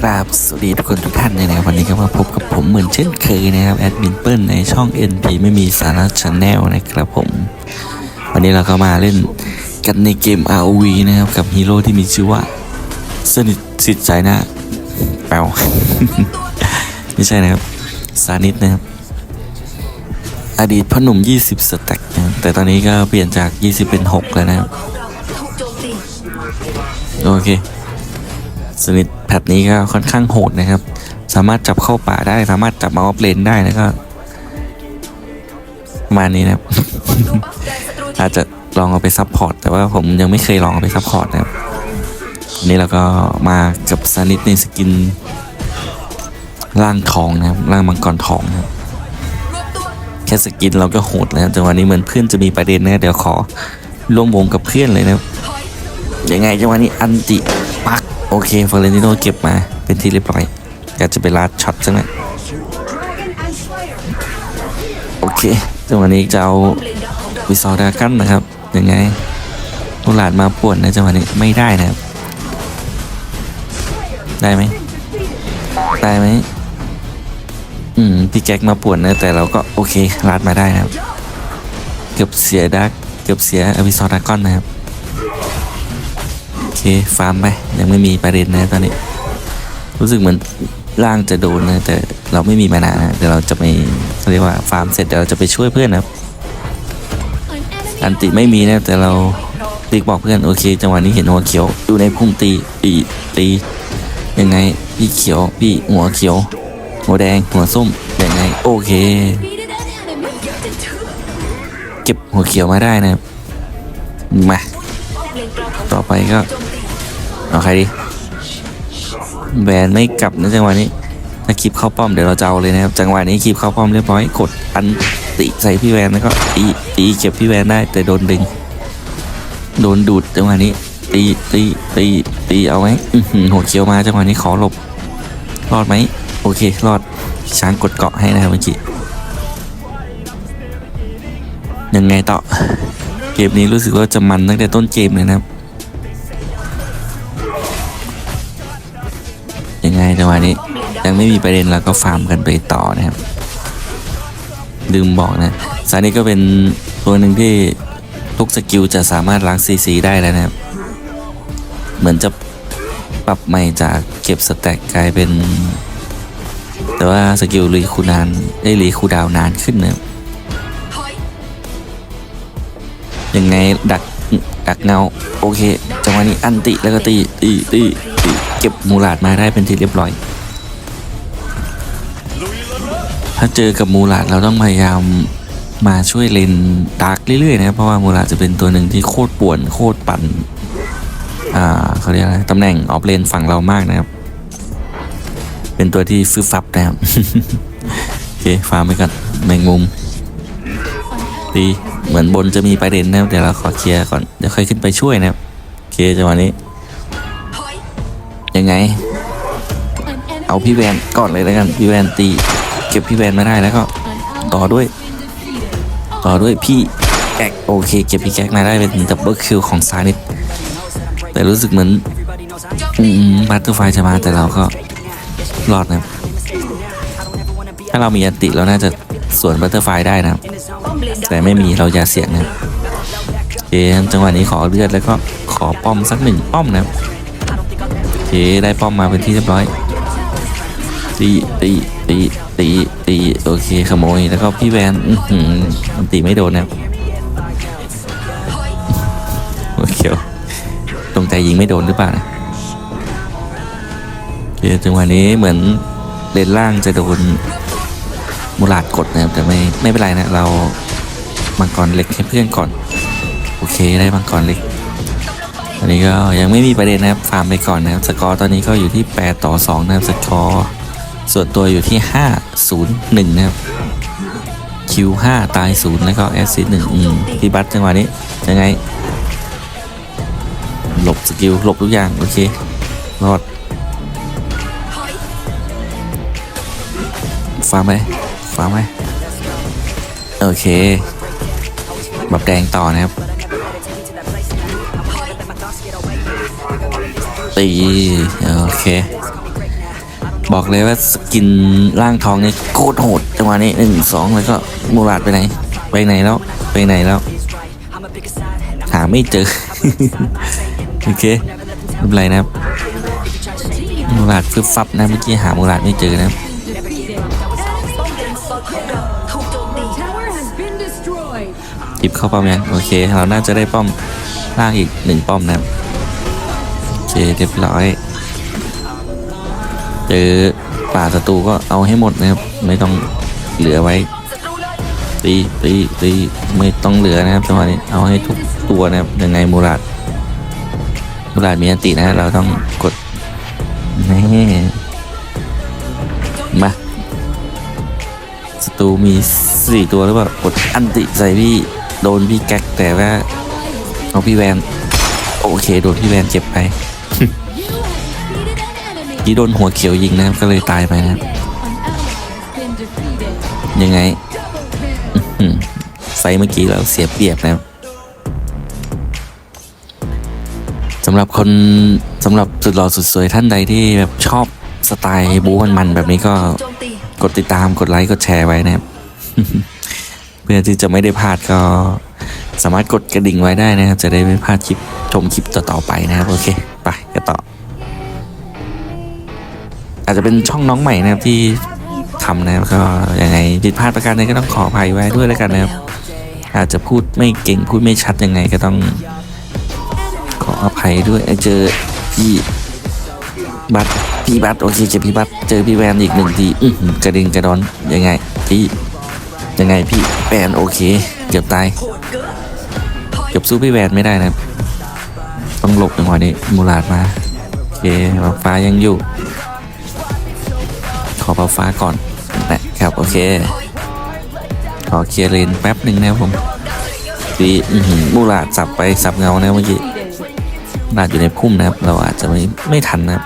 กราบสวัสดีทุกคนทุกท่านเลยนะครับวันนี้ก็มาพบกับผมเหมือนเช่นเคยนะครับแอดมินเปิ้ลในช่อง NP ไม่มีสาระชาแนลนะครับผม วันนี้เราก็มาเล่นกันในเกม ROV นะครับกับฮีโร่ที่มีชื่อว่าสนิทสิทธิ์ใจน้าแปลวไม่ใช่นะครับสานิทนะครับ อดีตพ่อหนุ่ม 20 สแต็กนะแต่ตอนนี้ก็เปลี่ยนจาก 20 เป็น 6 แล้วนะครับ โอเค สนิทแพทนี้ก็ค่อนข้างโหดนะครับ สามารถจับเข้าป่าได้ สามารถจับมาออฟเลนได้แล้วก็ประมาณนี้นะครับ อาจจะลองเอาไปซับพอร์ตแต่ว่าผมยังไม่เคยลองเอาไปซับพอร์ตนะครับนนี้เราก็มากับสนิทในสกินร่างทองนะครับร่างมังกรทองนะครับแค่สกินเราก็โหดแล้วจังหวะนี้เหมือนเพื่อนจะมีประเด็นนะเดี๋ยวขอร่วมวงกับเพื่อนเลยนะครับยังไงจังหวะนี้อันติ โอเคฟอร์เรนติโนเก็บมาเป็นที่เรียบร้อยอยากจะไปลาดช็อตซะหน่อยโอเคจังหวะนี้จะเอาวิซอร์ดากันนะครับยังไงลูกหลานมาป่วนนะจังหวะนี้ไม่ได้นะครับ ได้ไหมได้ไหมอืมพี่แจ็คมาป่วนนะแต่เราก็โอเคลาดมาได้นะครับ เกือบเสียดักเกือบเสียอวิซอร์ดากอนนะครับ เคฟาร์มไปยังไม่มีประเด็นนะตอนนี้ รู้สึกเหมือนร่างจะโดนนะแต่เราไม่มีมานานะเดี๋ยวเราจะไปเรียกว่าฟาร์มเสร็จเดี๋ยวเราจะไปช่วยเพื่อนนะครับ อันติไม่มีนะแต่เราตีบอกเพื่อนโอเค จังหวะนี้เห็นหัวเขียวอยู่ในพุ่มตีตีตียังไงพี่เขียวพี่หัวเขียว หัวแดงหัวส้มยังไงโอเค เก็บหัวเขียวมาได้นะครับมาต่อไปก็ เอาใครดีแบนไม่กลับนะจังหวะนี้ถ้าคลิปเข้าป้อมเดี๋ยวเราจะเอาเลยนะครับจังหวะนี้คลิปเข้าป้อมเรียบร้อยกดอันติใส่พี่แวนแล้วก็ตีตีเก็บพี่แวนได้แต่โดนดึง โดนดูดจังหวะนี้ ตีตีตีตีเอาไหมหัวเขียวมาจังหวะนี้ขอหลบรอดไหมโอเครอดช้างกดเกาะให้นะครับเมื่อกี้ยังไงต่อเกมนี้รู้สึกว่าจะมันตั้งแต่ต้นเกมเลยนะครับ วะนี้ยังไม่มีประเด็นเราก็ฟาร์มกันไปต่อนะครับลืมบอกนะซานี่ก็เป็นตัวหนึ่งที่ทุกสกิลจะสามารถล้างซีซีได้แล้วนะครับ เหมือนจะปรับใหม่จากเก็บสแต็กกลายเป็น แต่ว่าสกิลรีคูนานได้รีคูดาวนานขึ้นนะครับยังไงดักดักเงา โอเคจังหวะนี้อันติแล้วก็ตีตีตีตี เก็บมูลาดมาได้เป็นที่เรียบร้อย ถ้าเจอกับมูลาดเราต้องพยายามมาช่วยเลนดาร์กเรื่อยๆนะครับเพราะว่ามูลาดจะเป็นตัวหนึ่งที่โคตรป่วนโคตรปั่นอ่าเขาเรียกอะไรตำแหน่งออฟเลนฝั่งเรามากนะครับ เป็นตัวที่ฟึบฟับนะครับโอเคฟาร์มไปก่อนแมงมุมดีเหมือนบนจะมีประเด็นนะครับเดี๋ยวเราขอเคลียร์ก่อนเดี๋ยวค่อยขึ้นไปช่วยนะครับโอเคจังหวะนี้ ยังไง เอาพี่แวนก่อนเลยแล้วกันพี่แวนตี เก็บพี่แวนไมาได้แล้วก็ ต่อด้วย ต่อด้วยพี่แก๊กโอเค เก็บพี่แก๊กมาได้เป็นดับเบิลคิวของซานิดแต่รู้สึกเหมือนอืมบัตเตอร์ไฟจะมาแต่เราก็รอดนะถ้าเรามีอันติเราน่าจะสวนบัตเตอร์ไฟได้นะแต่ไม่มีเราอย่าเสี่ยงนะครับโอเคจังหวะนี้ขอเลือดแล้วก็ขอป้อมสักหนึ่งป้อมนะ เคได้ป้อมมาเป็นที่เรียบร้อยตีตีตีตีตีโอเคขโมยแล้วก็พี่แวนอื้อหือมันตีไม่โดนนะโอเคตรงใจยิงไม่โดนหรือเปล่านะโอเคจังหวะนี้เหมือนเลนล่างจะโดนมูลาดกดนะครับแต่ไม่ไม่เป็นไรนะเรามังกรเล็กให้เพื่อนก่อน โอเคได้มังกรเล็ก อันนี้ก็ยังไม่มีประเด็นนะครับฟาร์มไปก่อนนะครับ สกอร์ตอนนี้ก็อยู่ที่ 8 ต่อ 2 นะครับ สกอร์ส่วนตัวอยู่ที่ 5 0 1 นะครับ คิว 5 ตาย 0 แล้วก็แอสซิสหนึ่งอืมพี่บัตจังหวะนี้ ยังไง หลบสกิล หลบทุกอย่าง โอเค รอด ฟาร์มไหมฟาร์มไหมโอเค แบบแดงต่อนะครับ ตี โอเค บอกเลยว่าสกินร่างทองนี่โคตรโหดจังหวะนี้หนึ่งสองแล้วก็มูราดไปไหน ไปไหนแล้ว ไปไหนแล้ว หาไม่เจอ โอเคไม่เป็นไรนะครับมูราดฟึบฟับนะเมื่อกี้หามูราดไม่เจอนะหยิบเข้าป้อมยังโอเค เราน่าจะได้ป้อมล่างอีกหนึ่งป้อมนะครับ เคเรียบร้อย เจอป่าศัตรูก็เอาให้หมดนะครับ ไม่ต้องเหลือไว้ ตีตีตีไม่ต้องเหลือนะครับจังหวะนี้เอาให้ทุกตัวนะครับยังไงมูราดมูราดมีอตินะ เราต้องกดนี่มาศัตรูมีสี่ตัวหรือเปล่ากดอันติใส่พี่โดนพี่แก๊กแต่ว่าเอาพี่แวน โอเค โดนพี่แวนเจ็บไป ที่โดนหัวเขียวยิงนะครับ ก็เลยตายไปนะครับ ยังไงไฟเมื่อกี้เราเสียเปรียบนะครับสำหรับคนสำหรับสุดหล่อสุดสวยท่านใดที่แบบชอบสไตล์บู๊มันๆแบบนี้ก็กดติดตามกดไลค์กดแชร์ไว้นะครับ เพื่อที่จะไม่ได้พลาดก็สามารถกดกระดิ่งไว้ได้นะครับ จะได้ไม่พลาดคลิปชมคลิปต่อๆไปนะครับ โอเค ไปกันต่อ อาจจะเป็นช่องน้องใหม่นะครับที่ทำนะครับก็ยังไงผิดพลาดประการใดก็ต้องขออภัยไว้ด้วยแล้วกันนะครับ อาจจะพูดไม่เก่งพูดไม่ชัดยังไงก็ต้อง ขออภัยด้วยเจอพี่บัตพี่บัตโอเคเจอพี่บัตเจอพี่แวนอีกหนึ่งทีอื้อหือกระดิ่งกระดอนยังไงพี่ยังไงพี่แวนโอเคเกือบตายเกือบสู้พี่แวนไม่ได้นะครับต้องหลบจังหวะนี้มูลาดมาโอเคฟ้ายังอยู่ ขอาฟ้าก่อนนะครับโอเค ขอเคลียร์เลนแป๊บหนึ่งนะครับผมดีอื้อหือมูลาดสับไปสับเงานะเมื่อกี้มูลาดอยู่ในพุ่มนะครับ เราอาจจะไม่ไม่ทันนะครับ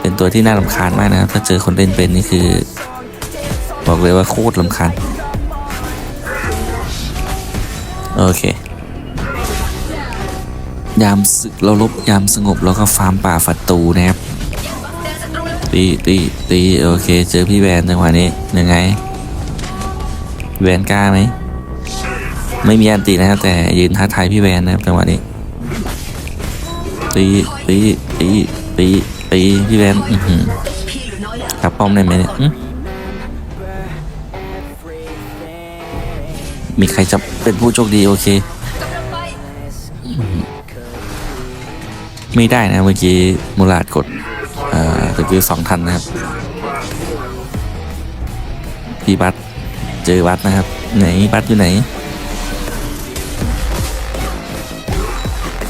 เป็นตัวที่น่ารำคาญมากนะครับ ถ้าเจอคนเล่นเป็นนี่คือ บอกเลยว่าโคตรลำคาญโอเค ยามศึกเราลบยามสงบแล้วก็ฟาร์มป่าฝัดตูนะครับ ตีตีตีโอเค เจอพี่แวนจังหวะนี้ยังไง แวนกล้าไหมไม่มีอันตีนะครับแต่ยืนท้าทายพี่แวนนะครับจังหวะนี้ตีตีตีตีตีพี่แวนจับป้อมได้ไหมเนี่ยมีใครจะเป็นผู้โชคดีโอเค ไม่ได้นะเมื่อกี้มูลาดกด สกิลสองทันนะครับ พี่บัตเจอบัตนะครับ ไหนบัตอยู่ไหน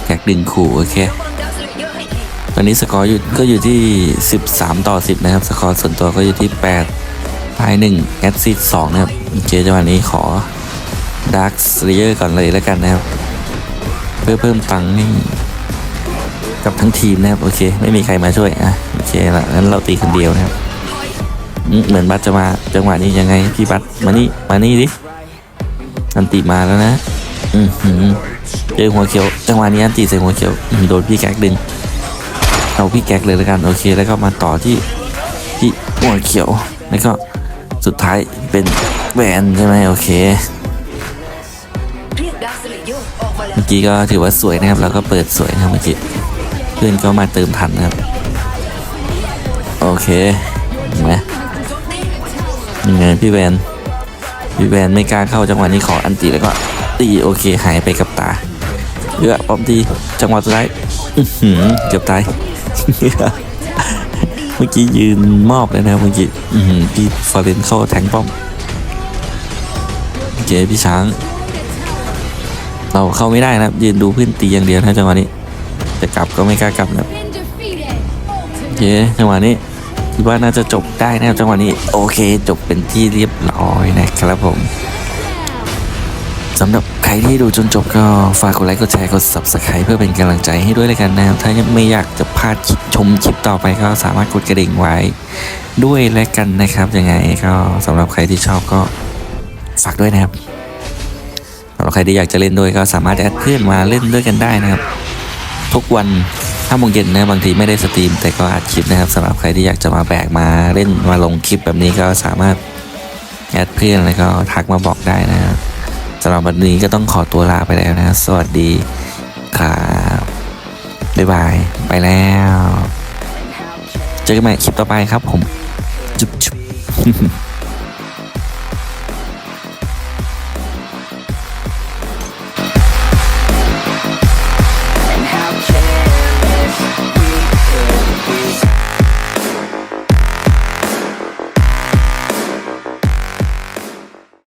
แกกดึงขู่โอเค ตอนนี้สกอร์อยู่ก็อยู่ที่ 13 ต่อ 10 นะครับ สกอร์ส่วนตัวก็อยู่ที่8ภาย1แอดซิด2นะครับโอเคจังหวะนี้ขอดาร์คสเลเยอร์ก่อนเลยแล้วกันนะครับ เพื่อเพิ่มตังค์กับทั้งทีมนะครับ โอเค ไม่มีใครมาช่วยอะ อเคละงั้นเราตีคนเดียวนะครับเหมือนบัตจะมาจังหวะนี้ยังไงพี่บัตมานี่มานี่ดิอันติมาแล้วนะอืมเจอหัวเขียว จังหวะนี้อันติใส่หัวเขียวโดนพี่แก๊กดึงเอาพี่แก๊กเลยแล้วกันโอเคแล้วก็มาต่อที่ที่หัวเขียวแล้วก็สุดท้ายเป็นแหวนใช่ไหมโอเคเมื่อกี้ก็ถือว่าสวยนะครับ แล้วก็เปิดสวยนะครับเมื่อกี้เพื่อนก็มาเติมทันนะครับ โอเคเห็นไหมยังไงพี่แวนพี่แวนไม่กล้าเข้าจังหวะนี้ขออันตีแล้วก็ตีโอเคหายไปกับตาเยอะป้อมตีจังหวะสุดท้ายเกือบตายเมื่อกี้ยืนมอบเลยนะเมื่อกี้พี่ฟอร์เรนเข้าแทงป้อมโอเคพี่ช้าง เราเข้าไม่ได้นะยืนดูเพื่อนตีอย่างเดียวนะจังหวะนี้จะกลับก็ไม่กล้ากลับนะครับ Been defeated. โอเคจังหวะนี้ คิดว่าน่าจะจบได้นะครับจังหวะนี้โอเคจบเป็นที่เรียบร้อยนะครับผมสำหรับใครที่ดูจนจบก็ฝากกดไลค์กดแชร์กด subscribe เพื่อเป็นกำลังใจให้ด้วยเลยกันนะครับถ้ายังไม่อยากจะพลาดคลิปชมคลิปต่อไปก็สามารถกดกระดิ่งไว้ด้วยแล้วกันนะครับยังไงก็สำหรับใครที่ชอบก็ฝากด้วยนะครับสำหรับใครที่อยากจะเล่นด้วยก็สามารถแอดเพื่อนมาเล่นด้วยกันได้นะครับ ทุกวัน ห้าโมงเย็นนะบางทีไม่ได้สตรีม แต่ก็อัดคลิปนะครับสำหรับใครที่อยากจะมาแบกมาเล่นมาลงคลิปแบบนี้ก็สามารถแอดเพื่อนแล้วก็ทักมาบอกได้นะครับสำหรับวันนี้ก็ต้องขอตัวลาไปแล้วนะสวัสดีครับบ๊ายบายไปแล้ว เจอกันใหม่คลิปต่อไปครับผมจุ๊บจุ๊บ